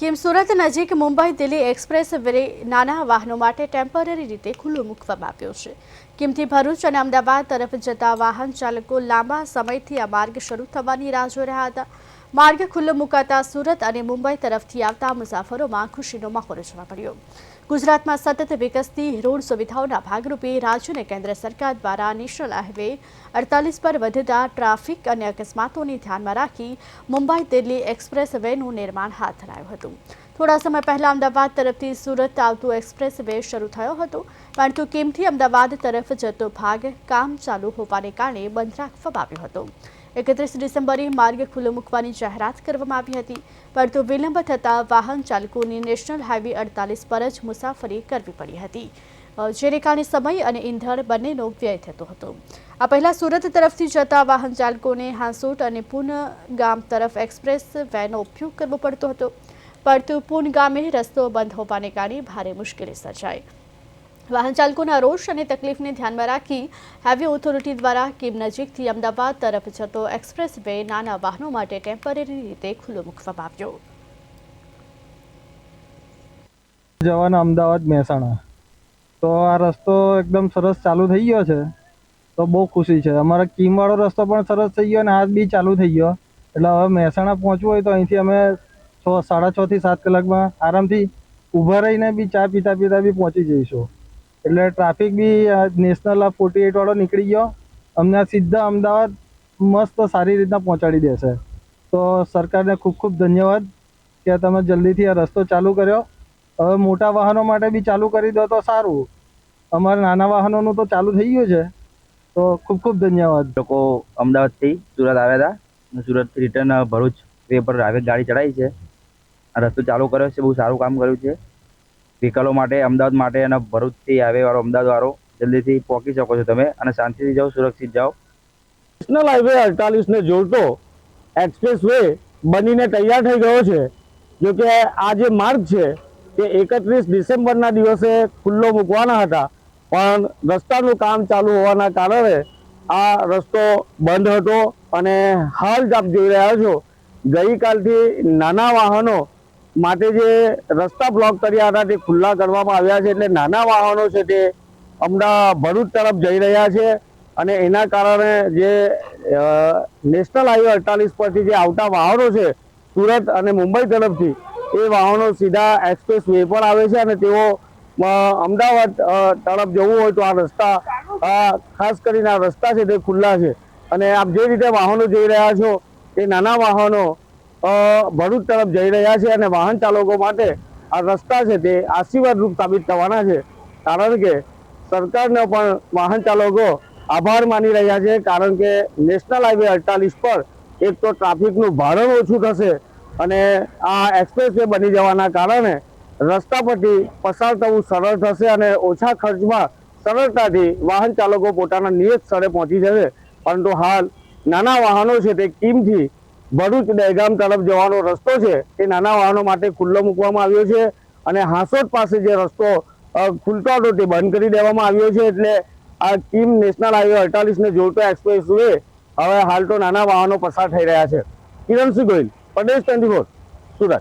Kim Surat નજીક Mumbai Delhi express way નાના વાહનો માટે ટેમ્પરરી રીતે ખુલ્લું મૂકવામાં આવ્યો છે. કિમથી ભરૂચ અને અમદાવાદ તરફ જતા વાહન ચાલકો લાંબા સમયથી આ માર્ગ શરૂ થવાની રાહ જોઈ રહ્યા હતા. માર્ગ ખુલ્લો મુકાતા સુરત અને મુંબઈ તરફથી આવતા મુસાફરોમાં ખુશીનો માહોલ જોવા મળ્યો. ગુજરાતમાં સતત વિકસતી રોડ સુવિધાઓના ભાગરૂપે રાજ્ય અને કેન્દ્ર સરકાર દ્વારા નેશનલ હાઈવે અડતાલીસ પર વધતા ટ્રાફિક અને અકસ્માતોને ધ્યાનમાં રાખી મુંબઈ દિલ્હી એક્સપ્રેસ વેનું નિર્માણ હાથ ધરાયું હતું. થોડા સમય પહેલા અમદાવાદ તરફથી સુરત આવતું એક્સપ્રેસ વે શરૂ થયો હતો, પરંતુ કેમથી અમદાવાદ તરફ જતો ભાગ કામ ચાલુ હોવાને કારણે બંધ રાખવામાં આવ્યો હતો. એકત્રીસ ડિસેમ્બરે માર્ગ ખુલ્લો મૂકવાની જાહેરાત કરવામાં આવી હતી. પરંતુ વિલંબ થતાં વાહન ચાલકોને નેશનલ હાઈવે અડતાલીસ પર જ મુસાફરી કરવી પડી હતી. જેને કારણે સમય અને ઈંધણ બંનેનો વ્યય થતો હતો. આ પહેલા સુરત તરફથી જતા વાહન ચાલકોને હાંસોટ અને પૂન ગામ તરફ એક્સપ્રેસ વેનો ઉપયોગ કરવો પડતો હતો. પરંતુ પૂન ગામે રસ્તો બંધ હોવાને કારણે ભારે મુશ્કેલી સર્જાઈ. વાહન ચાલકોના રોષ અને તકલીફને ધ્યાનમાં રાખી હાઈવે ઓથોરિટી દ્વારા કીમ નજીકથી અમદાવાદ તરફ જતો એક્સપ્રેસ વે નાના વાહનો માટે ટેમ્પરરી રીતે ખુલ્લો મૂકવામાં આવ્યો. જવાના અમદાવાદ મહેસાણા. તો આ રસ્તો એકદમ સરસ ચાલુ થઈ ગયો છે. તો બહુ ખુશી છે. અમારા કીમવાળો રસ્તો પણ સરસ થઈ ગયો અને આ બી ચાલુ થઈ ગયો. એટલે હવે મહેસાણા પહોંચવું હોય તો અહીંથી અમે છ, સાડા છ થી સાત કલાકમાં આરામથી ઊભા રહીને બી ચા પીતા પીતા બી પહોંચી જઈશું. એટલે ટ્રાફિક બી નેશનલ આ ફોર્ટી એઇટ વાળો નીકળી ગયો. અમને સીધા અમદાવાદ મસ્ત સારી રીતના પહોંચાડી દેશે. તો સરકારને ખૂબ ખૂબ ધન્યવાદ કે તમે જલ્દીથી આ રસ્તો ચાલુ કર્યો. હવે મોટા વાહનો માટે બી ચાલુ કરી દો તો સારું. અમારા નાના વાહનોનું તો ચાલુ થઈ ગયું છે. તો ખૂબ ખૂબ ધન્યવાદ. લોકો અમદાવાદથી સુરત આવ્યા હતા સુરતથી રિટર્ન ભરૂચ વે પર આવે, ગાડી ચડાવી છે. આ રસ્તો ચાલુ કર્યો છે, બહુ સારું કામ કર્યું છે. વ્હીકલો માટે, અમદાવાદ માટે અને ભરૂચથી હાઈવે વાળો અમદાવાદ વાળો જલ્દીથી પહોંચી શકો છો તમે અને શાંતિથી જાઓ, સુરક્ષિત જાઓ. નેશનલ હાઈવે અડતાલીસ ને જોડતો એક્સપ્રેસ વે બનીને તૈયાર થઈ ગયો છે. જો કે આ જે માર્ગ છે તે એકત્રીસ ડિસેમ્બરના દિવસે ખુલ્લો મૂકવાના હતા. પણ રસ્તાનું કામ ચાલુ હોવાના કારણે આ રસ્તો બંધ હતો અને હાલ આપ જોઈ રહ્યા છો. ગઈકાલથી નાના વાહનો માટે જે રસ્તા બ્લોક કર્યા હતા તે ખુલ્લા કરવામાં આવ્યા છે એટલે નાના વાહનો છે તે અમદાવાદ ભરૂચ તરફ જઈ રહ્યા છે અને એના કારણે જે નેશનલ હાઈવે અડતાલીસ પરથી જે આવતા વાહનો છે સુરત અને મુંબઈ તરફથી, એ વાહનો સીધા એક્સપ્રેસ વે પર આવે છે અને તેઓ અમદાવાદ તરફ જવું હોય તો આ રસ્તા ખાસ કરીને આ રસ્તા છે તે ખુલ્લા છે. અને આપ જે રીતે વાહનો જઈ રહ્યા છો એ નાના વાહનો ભરૂચ તરફ જઈ રહ્યા છે અને વાહન ચાલકો માટે આ રસ્તા છે તે આશીર્વાદરૂપ સાબિત થવાના છે. કારણ કે સરકારને પણ વાહન ચાલકો આભાર માની રહ્યા છે. કારણ કે નેશનલ હાઈવે અડતાલીસ પર એક તો ટ્રાફિકનું ભારણ ઓછું થશે અને આ એક્સપ્રેસ વે બની જવાના કારણે રસ્તા પરથી પસાર થવું સરળ થશે અને ઓછા ખર્ચમાં સરળતાથી વાહન ચાલકો પોતાના નિયત સ્થળે પહોંચી જશે. પરંતુ હાલ નાના વાહનો છે તે કીમથી ભરૂચ દહેગામ તરફ જવાનો રસ્તો છે એ નાના વાહનો માટે ખુલ્લો મૂકવામાં આવ્યો છે અને હાંસોદ પાસે જે રસ્તો ખુલતો હતો તે બંધ કરી દેવામાં આવ્યો છે એટલે આ કિમ નેશનલ હાઈવે અડતાલીસ ને જોડતો એક્સપ્રેસ વે હવે હાલ તો નાના વાહનો પસાર થઈ રહ્યા છે. કિરણસિંહ ગોહિલ, પ્રદેશ ટ્વેન્ટી